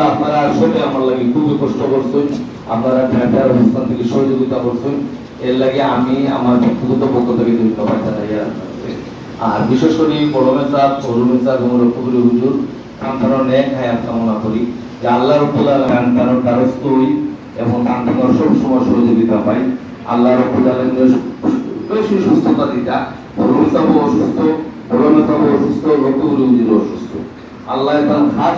আলহামদুলিল্লাহ, আপনারা আসলে আমার লাগে খুবই কষ্ট করছেন। আপনারা ঢাকার অবস্থান থেকে সহযোগিতা করছেন। এর লাগে আমি আমার ব্যক্তিগত পক্ষ থেকে ধন্যবাদ জানাই আর বিশেষ করে বড় মেসা তরুণ মেসা গোমর কবির হুজুর তার ন্যাক হায়াত কামনা করি যে আল্লাহ রব্বুল আলামিন তার দ্বারস্থ হই এবং তার থেকে সব সময় সহযোগিতা পাই। আল্লাহ রব্বুল বেশি সুস্থতা দিতা বড় মেসা অসুস্থ, বড় মেসা অসুস্থ লক্ষ্য হুজুর অসুস্থ। আল্লাহ তার খাস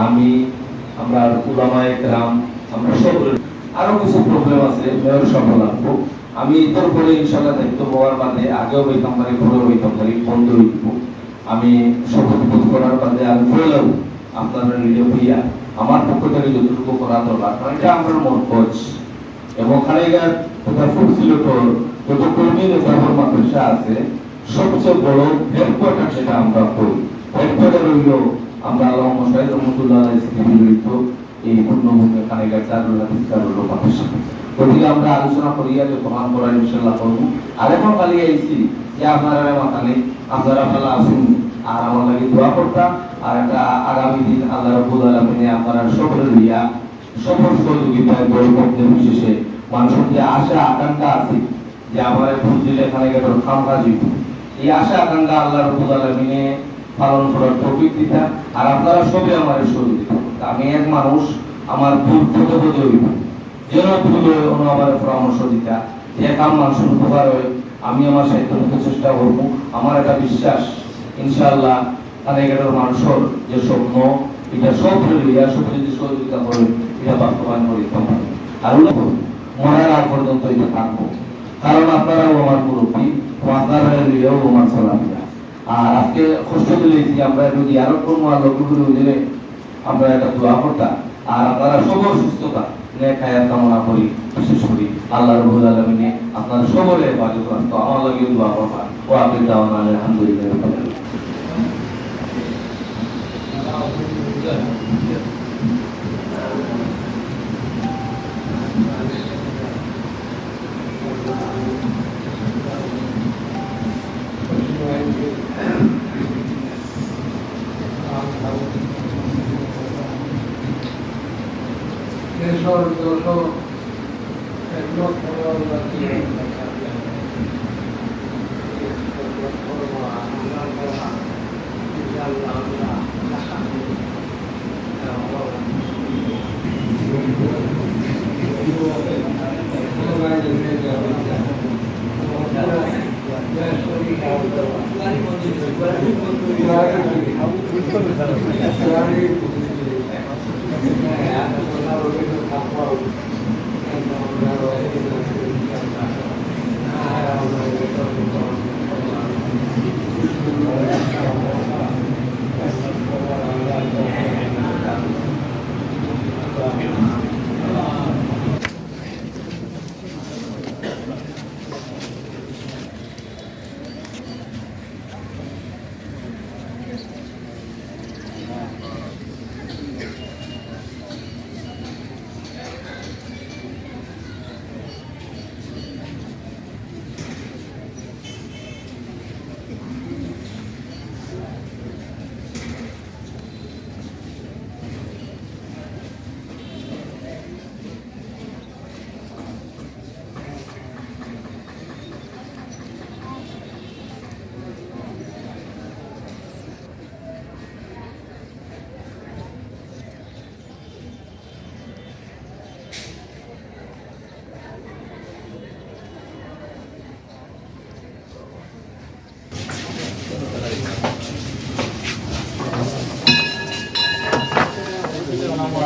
আমি, আমরা পরে ইনশাআল্লাহ দায়িত্ব হওয়ার বাদে আগেও হইতাম পারি, পরেও হইতাম পারি, বন্ধ হইব আমি শপথ করার বাদে আমি বললাম আপনারা নিজে হইয়া আমার পক্ষ থেকে যতটুকু করা দরকার, এটা আমার মন এবং ওখানে কোথাও ফুটছিল তোর যত কর্মী নেতার মাদ্রাসা আছে, সবচেয়ে বড় হেডকোয়ার্টার যেটা আমরা করি। হেডকোয়ার্টার হইল আমরা আল্লাহ মশাই রহমতুল্লাহ এই পূর্ণভূমি খানেগার চারুল হাদিস চারুল মাদ্রাসা আমরা আলোচনা যে প্রমাণ করার ইনশাল্লাহ আর এখন আইছি যে আপনারা মাথা নেই, আপনারা আসুন, আর আমার লাগে দোয়া করতাম। আর একটা আগামী দিন আল্লাহ রব্বুল আলমিনে আপনারা সকলে সকল সহযোগিতায় যে আশা, আকাঙ্ক্ষা আছে যে আমার বুঝলে এখানে গেল খামখা জীব এই আশা, আকাঙ্ক্ষা আল্লাহ রব্বুল আলমিনে পালন করার তৌফিক দিতা আর আপনারা সবই আমার সহযোগিতা আমি এক মানুষ, আমার ভুল বোধ হইব যেন ভুল অন্য আমার পরামর্শ দিতা যে কাম মানুষের উপকার হয়, আমি আমার সাহিত্য চেষ্টা করব। আমার একটা বিশ্বাস, ইনশাআল্লাহ কানেগেটের মানুষের যে স্বপ্ন, এটা সব সব যদি সহযোগিতা করে এটা বাস্তবায়ন করে দিতে পারে আর মরার আগ পর্যন্ত এটা থাকব। কারণ আপনারাও আমার মুরব্বী আপনারা লিয়েও আমার চলাফেরা আর আজকে কষ্ট দিলেছি আমরা যদি আরও কোনো লক্ষ্য করে দিলে আমরা একটা দোয়া করতাম আর আপনারা সবর সুস্থতা নেক কামনা করি, বিশেষ করি। আল্লাহ রবুল আলমিনে আপনার সকলে হেফাজত রাখতো আমার লাগেও দোয়া করবা। ও আপনি দাওয়ান আলহামদুলিল্লাহ রাব্বিল আলামিন। দেশর দশ এক